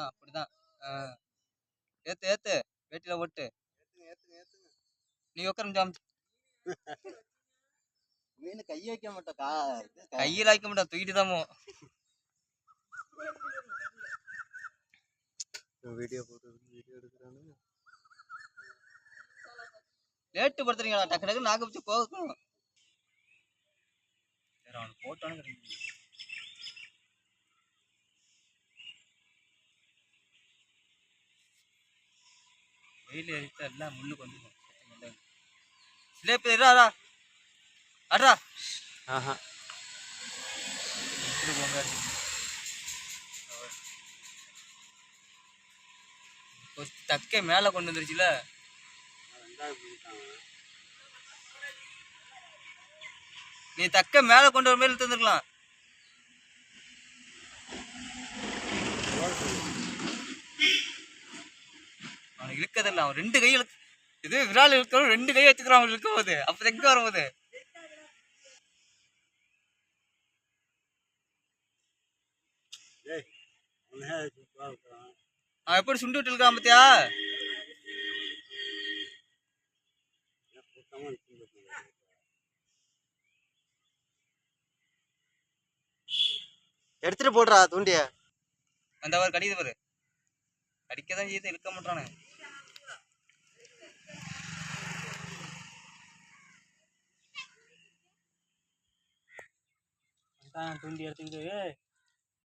அவ்வளோதான் அப்படிதான். ஏத்து ஏத்து. வேட்டியில ஓட்டு. நீ உட்கார முடியாம மீன் கை வைக்க மாட்டோக்கா கையில் வைக்க மாட்டான் தூக்கிட்டு. வீடியோ போட்டு வீடியோ எடுக்கிறானு லேட்டு படுத்துறீங்களா? டக்கு டக்கு நாக்கு வச்சு போகணும் போட்டானு வெயில் எரித்தா எல்லாம் முள்ளுக்கு வந்துடும். ஸ்லேப் இருடா அட்ரா ஆஹா. போங்க. தக்கை மேலே கொண்டு வந்துருச்சுல. நீ தக்க மேலே கொண்டு வர மாதிரி தந்துருக்கலாம் இழுக்கதில்ல அவன் ரெண்டு கை இழுக்க இது விரால் இழுக்கணும் ரெண்டு கை வச்சுக்கிறான் அவன் இழுக்கும் போது அப்போ எங்க வரும்போது? அவன் எப்படி சுண்டு விட்டு இருக்கான் பாத்தியா? எடுத்துட்டு போடுறா தூண்டிய. அந்த அவர் கடிக்குது பாரு. கடிக்க தான் செய்து இழுக்க மாட்டானு. કાં ઢુંડિયાર થઈ ગયો એ